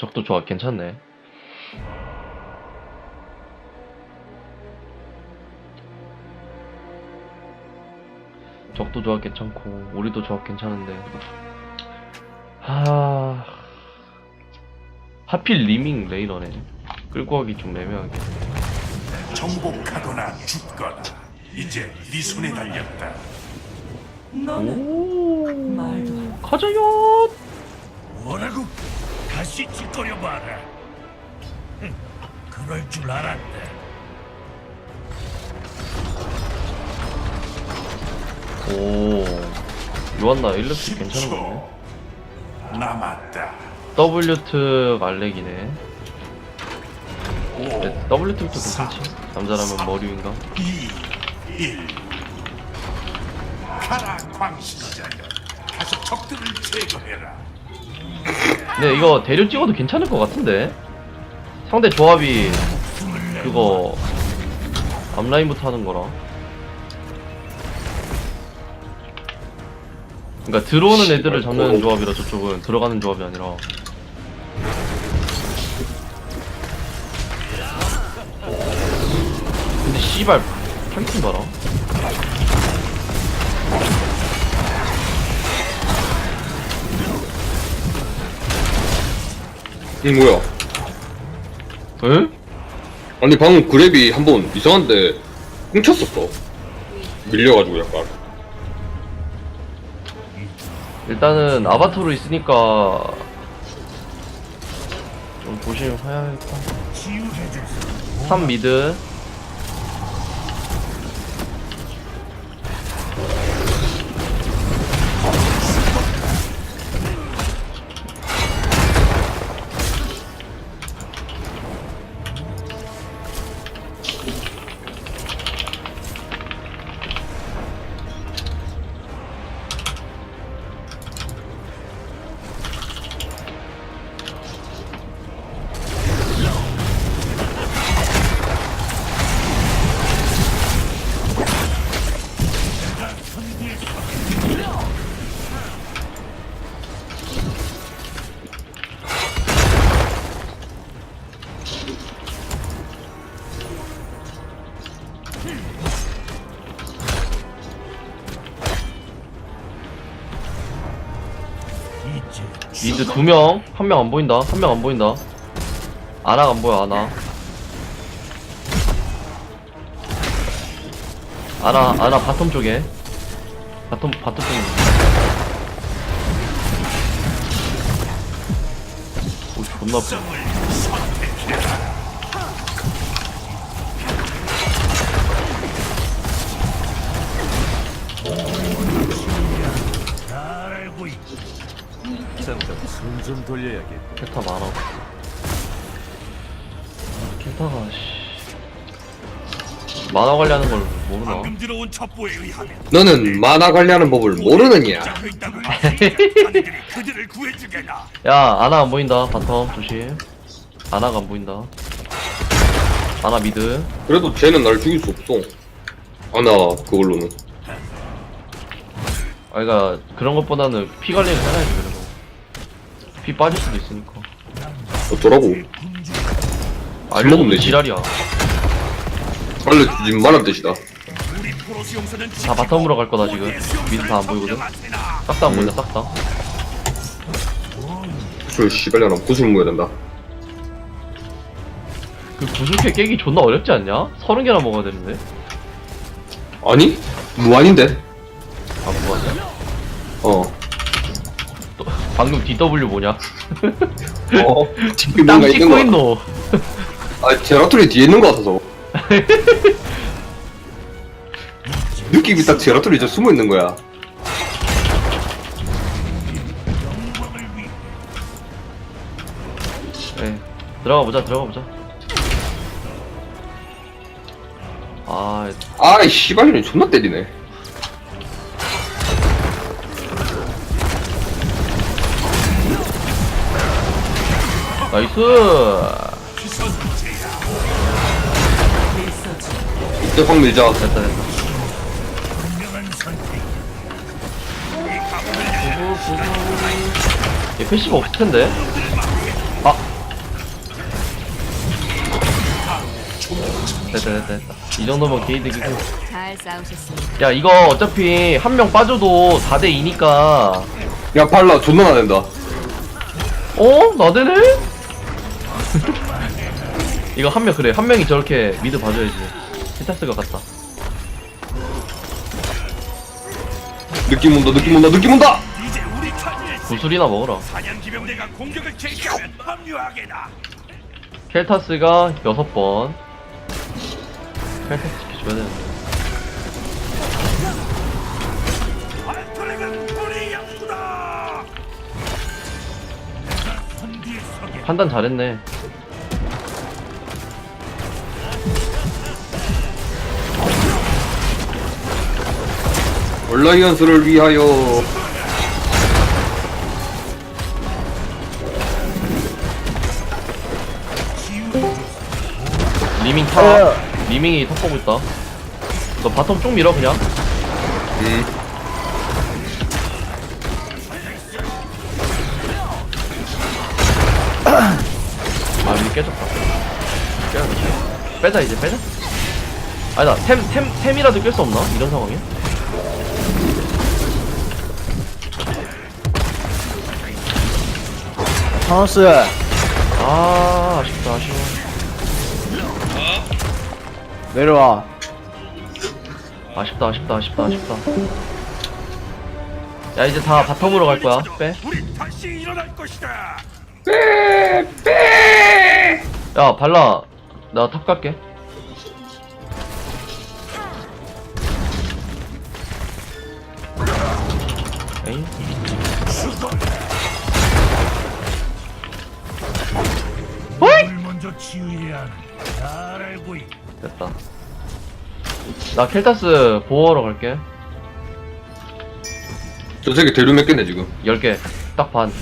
적도 좋아 괜찮네. 적도 조합 괜찮고 우리도 조합 괜찮은데. 하 하필 리밍 레이너네. 끌고 가기 좀 애매하게. 정복하거나 죽거나 이제 네 손에 달렸다. 오 말도 안 가자요 뭐라고? 다시 짓거려 봐라. 흥, 그럴 줄 알았다. 오 요한나 일렉트 괜찮은 거네 10초 남았다. W트 알렉이네 오, 네, W트부터 괜찮지 남자라면 머리 위인가 2, 1. 가라 광신자여. 가서 적들을 제거해라. 근데 이거 대류 찍어도 괜찮을 것 같은데? 상대 조합이 그거 앞라인부터 하는 거라. 그러니까 들어오는 애들을 잡는 조합이라 저쪽은 들어가는 조합이 아니라. 근데 씨발 팔팀 봐라 이 뭐야? 응? 아니 방금 그랩이 한 번 이상한데 뭉쳤었어. 밀려가지고 약간. 일단은 아바토로 있으니까 좀 조심해야겠다. 치유해줄 3 미드 미드 두 명, 한 명 안 보인다. 한 명 안 보인다. 아나가 안 보여, 아나. 아나, 아나 바텀 쪽에. 바텀, 바텀 쪽에. 오, 존나 숨 좀 돌려야겠다. 켄타 많아. 켄타가, 씨. 만화 관리하는 걸 모르나? 방금 들어온 첩보에 의하면 너는 만화 관리하는 법을 모르느냐? 잡혀 있다고 자네들이 그들을 구해주게나. 야, 아나 안 보인다. 바텀, 조심. 아나가 안 보인다. 아나 미드. 그래도 쟤는 날 죽일 수 없어. 아나 그걸로는. 아, 그니까, 그런 것보다는 피 관리를 해놔야지, 그래 도. 피 빠질 수도 있으니까. 어쩌라고? 알려면 먹으면 되지. 지랄이야. 알려주지 말란 뜻이다. 다 바텀으로 갈 거다, 지금. 미드 다 안 보이거든. 싹 다 안 보인다, 싹 다. 구슬 씨발려 나 구슬 모여야 된다. 그 구슬캐 깨기 존나 어렵지 않냐? 서른 개나 먹어야 되는데. 아니? 무한인데? 방금 DW 뭐냐? 어. 뒤에 땅 뭔가 있는 거. 있노. 아 제라툴이 뒤에 있는 거 같아서. 느낌이 딱 제라툴이 저 숨어 있는 거야. 에 들어가 보자, 들어가 보자. 아, 아이 씨발년이 존나 때리네. 나이스. 이때 확 밀자. 됐다 됐다. 얘 패시브 없을 텐데. 아. 됐다 됐다 됐다. 이 정도면 게이득이고 잘야 이거 어차피 한 명 빠져도 4대 2니까. 야 팔라 존나 나댄다. 어? 나대네? 이거 한 명 그래 한 명이 저렇게 미드 봐줘야지 히타스가 같다 느낌 온다 느낌 온다 느낌 온다. 구슬이나 먹어라 사냥 기병대가 공격을 개시하면 합류하게나. 켈타스가 6번 켈타스 지켜줘야 되는데 알토렉은 우리 양수다. 선뒤에 서게. 판단 잘했네 얼라이언스를 위하여. 리밍 타. 리밍이 탑 보고 있다. 너 바텀 쭉 밀어 그냥. 음. 아 리밍 깨졌다. 깨야 돼 빼자 이제 빼자. 아니다 템, 템, 템이라도 깰 수 없나? 이런 상황이야? 타노스. 아 아쉽다 아쉬워 내려와. 아쉽다 아쉽다 아쉽다 아쉽다. 야 이제 다 바텀으로 갈 거야. 빼. 우리 다시 일어날 것이다. 야 발라. 나 탑 갈게 치유해야 하는 잘 알고 있. 됐다. 나 켈타스 보호하러 갈게. 저 새끼 대류 몇 개네 지금? 10개. 딱 반.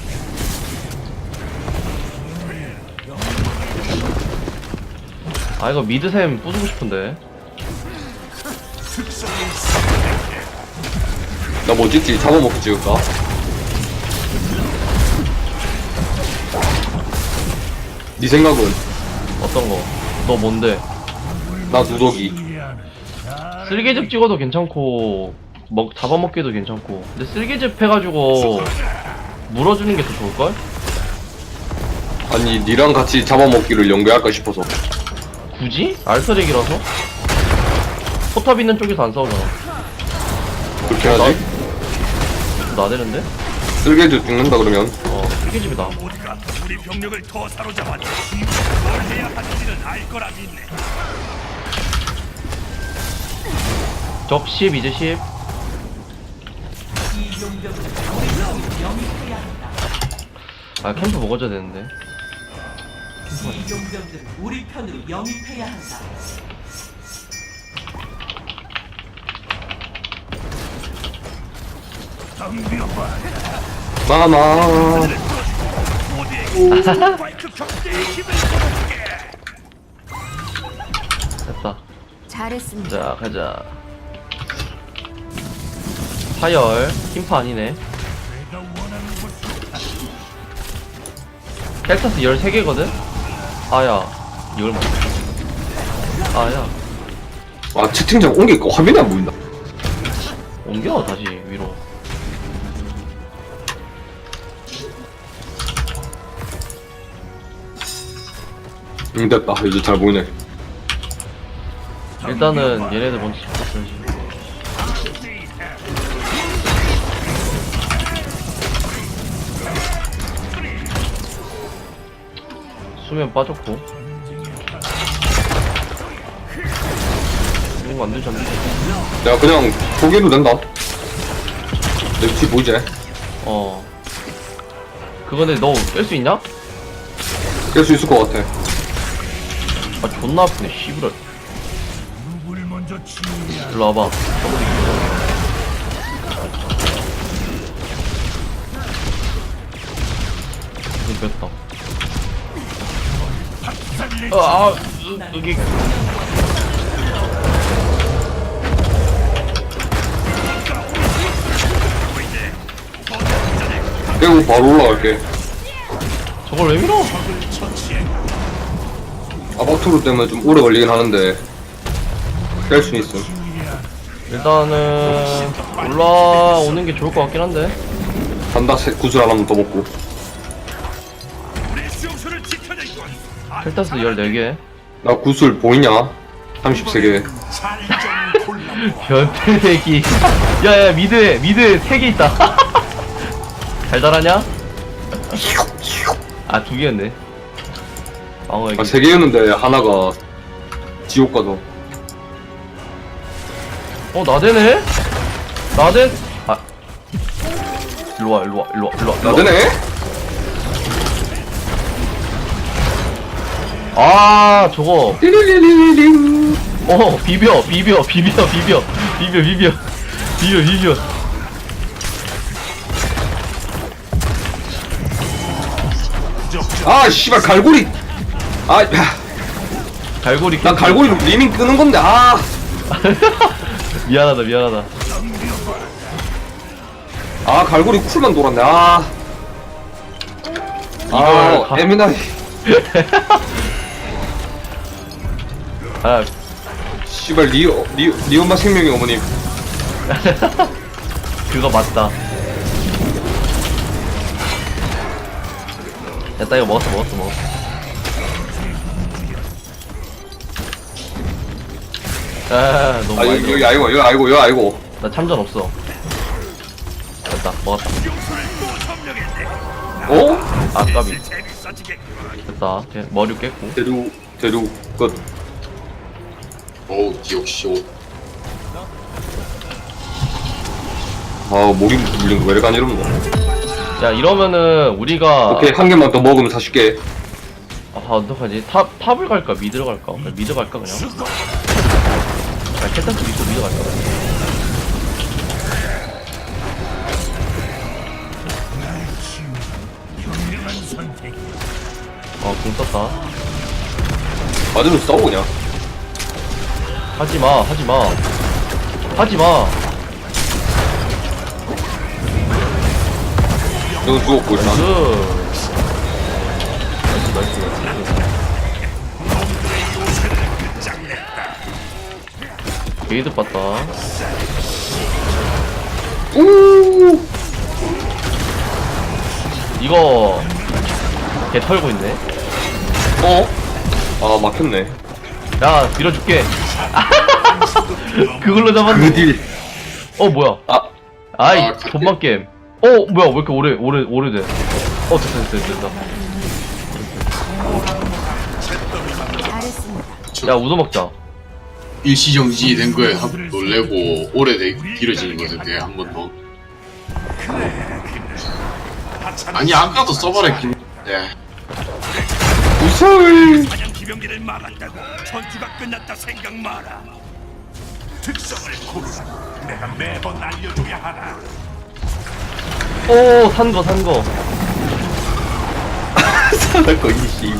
아 이거 미드샘 부수고 싶은데. 나 뭐 찍지? 잡아먹기 찍을까? 네 생각은? 어떤 거? 너 뭔데? 나 누더기 쓸개즙 찍어도 괜찮고 먹 잡아먹기도 괜찮고 근데 쓸개즙 해가지고 물어주는 게 더 좋을걸? 아니 니랑 같이 잡아먹기를 연계할까 싶어서 굳이? 알서렉이라서? 포탑 있는 쪽에서 안 싸우잖아 그렇게 하지? 나대는데? 쓸개주 죽는다 그러면 어 쓸개즙이다 모두가 우리 병력을 더 사로잡았지. 뭘 해야 하는지는 알 거라 믿네. 적 10, 이제 10아 캠프 먹어줘야 되는데 이 용병들을 우리 편으로 영입해야 한다. 덤벼봐. 마마 됐다 잘했습니다. 자 가자. 파열. 힘파 아니네. 켈타스 13개거든? 아야 이걸 먹어 아야. 아 채팅창 옮기니까 화면이 안 보인다. 옮겨 다시 위로 응 됐다. 이제 잘 보이네. 일단은 얘네들 먼저 잡았어야지 수면 빠졌고. 이거 안 되지 않는데 내가 그냥 포기해도 된다. 내 위치 보이지? 어. 그거 근데 너깰수 있냐? 깰 수 있을 것 같아 아 존나 아프네 치유해야 일로 와봐 이거 뺐다. 아, 아 으, 여기 깨고 바로 올라갈게 저걸 왜 밀어? 아바투르 때문에 좀 오래 걸리긴 하는데 깰수 있음. 일단은 올라오는 게 좋을 것 같긴 한데 간다, 새 구슬 하나만 더 먹고. 켈타스 14개 나 구슬 보이냐? 33개. 잘좀 골라. 변태기 야야 미드에 미드에 3개 있다 달달하냐? 아 2개였네 방어 여기 아, 3개였는데 하나가 지옥 가서. 어 나대네? 나대? 아 일로 와 일로 와 일로 와 일로 와 나 되네? 아 저거 띠리리리링. 어 비벼 비벼 비벼 비벼 비벼 비벼 비벼 비벼 아, 씨발, 갈고리. 아, 야, 갈고리 난 갈고리로 리밍 끄는 건데, 아. 미안하다 미안하다 아, 갈고리 쿨만 돌았네, 아. 이걸 아, 가- 에미나이. 아 씨발, 리오, 리, 리오마 생명의 어머님. 그거 맞다 됐다 이거 먹었어 먹었어 먹었어 아 너무 아, 많이 여기, 들어 여기 아이고, 여기 아이고, 여기 아이고. 나 참전 없어 됐다 먹었다. 어? 아 까비. 됐다 오케이, 머리 깼고 대류, 대류, 끝. 어우 옷 아, 목이 물린 거왜 이렇게 안 이러는 야 이러면은 우리가 오케이, 한 개만 더 먹으면 40개. 아 어떡하지 탑, 탑을 갈까 미드를 갈까 그냥 미드 갈까 그냥 야 캣타스 믿고 미드 갈까 현명한 선택. 어공 썼다 맞으면 싸워, 그냥. 하지 마 하지 마 하지마 너 죽었고, 일단. 나이스 나이스 나이스 나이스 게이드 봤다. 우 이거 개 털고 있네. 어? 아, 막혔네. 야 밀어줄게. 그걸로 잡았네. 그 딜. 어 뭐야? 아, 아이 아, 돈만 게임. 어 뭐야? 왜 이렇게 오래 오래 오래돼? 어 됐다 됐다 됐다. 야 우도 먹자 일시 정지 된 거에 한- 놀래고 오래 되, 길어지는 거던데 한번 더. 아니 아까도 써버렸긴 네. 무서울. 사냥 기병기를 막았다고 전투가 끝났다 생각 마라. 특성을 고르라. 내가 매번 알려줘야 하나. 오 산 거 산거 사날 거, 이씨.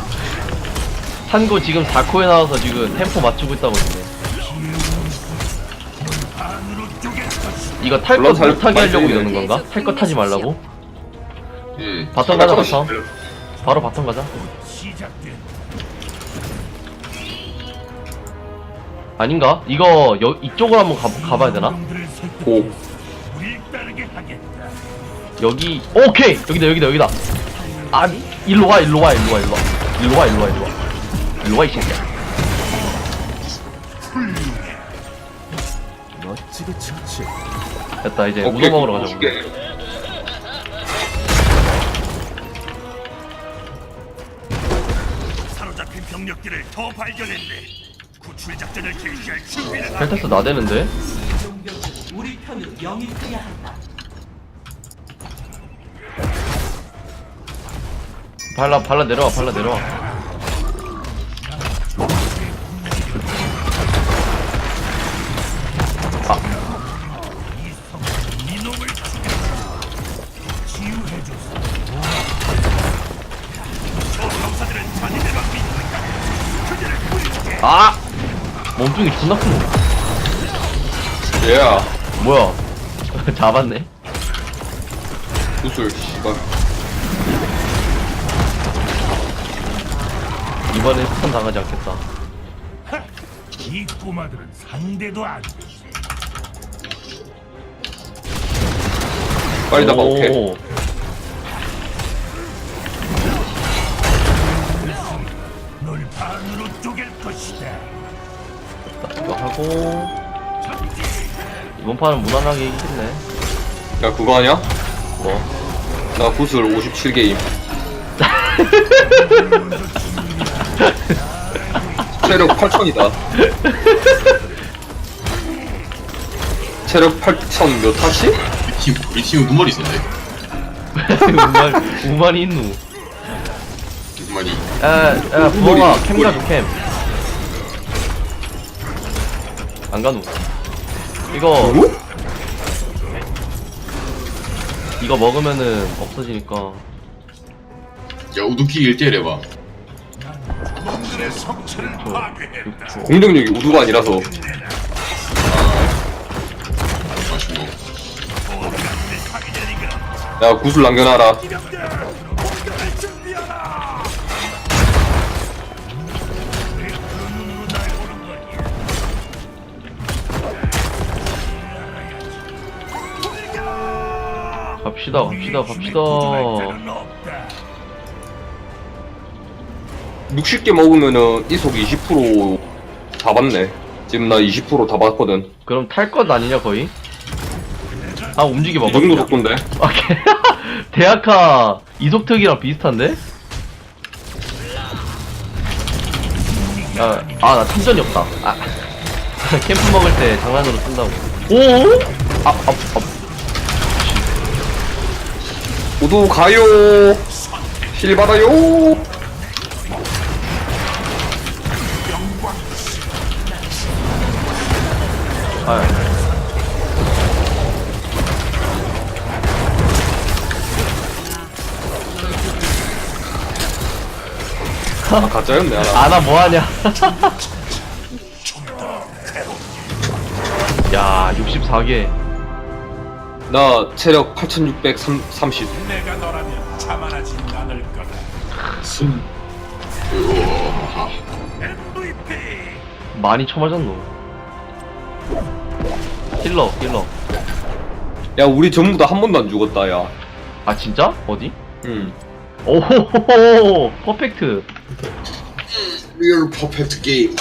산거 지금 4코에 나와서 지금 템포 맞추고 있다거 이거 탈 거 물론 살- 못하게 하려고 말씀이 이러는 건가? 탈거 타지 말라고? 음. 바텀 가자 바텀 바로 바텀 가자 아닌가? 이거 여, 이쪽으로 한번 가, 가봐야 되나? 하겠다. 여기 오케이 여기다 여기다 여기다 아 일로 와 일로 와 일로 와 일로 와 일로 와 일로 와 일로 와 일로 와이 새끼야 됐다 이제 우도 먹으러 가자. 오케이. 사로잡힌 병력들을 더 발견했네. 구출 작전을 개시할 준비를 하. 펠타스 나대는데? 우리 편으로 영입해야 한다. 발라 발라 내려와 발라 내려와 몸뚱이 존나 큰 거. 얘야. 뭐야 잡았네 구슬, 씨발. 이번엔 스턴 당하지 않겠다 이 꼬마들은 상대도 안 돼. 빨리 잡아 오케이 오. 널 반으로 쪼갤 것이다. 이거 하고 이번 판은 무난하게 이기겠네. 야 그거 아냐? 뭐? 나 구슬 57개임 체력 8천이다 체력 8천 몇 하시? 우리 팀 우리 팀은 두 마리 있었네. 우만 우만이 있누. 두 마리. 야, 야, 부엉아, 캠 가줘, 캠. 안 가누. 이거? 이거 먹으면은 없어지니까. 야 우두키 1대1 해봐. 공격력이 우두가 아니라서. 야 구슬 남겨놔라 갑시다, 갑시다, 갑시다. 때는 없다. 60개 먹으면은 이속 20%다 받네 지금 나 20%다 받거든 그럼 탈것 아니냐, 거의? 아, 움직이 이 먹어. 정도 속도인데 아, 개- 대학가 이속특이랑 비슷한데? 아, 아, 나 충전이 없다. 아, 캠프 먹을 때 장난으로 쓴다고. 오? 아, 아, 아, 우두 가요 힐 받아요 아. 아 가짜였네 아나 뭐하냐? 야, 64개. 나 체력 8630 내가 너라면 자만하지 않을 거다. 숨. 우와. MVP. 많이 쳐맞았노. 힐러, 힐러. 야 우리 전부 다 한 번도 안 죽었다 야 아, 진짜? 어디? 응. 오호호호! 퍼펙트. 리얼 퍼펙트 게임.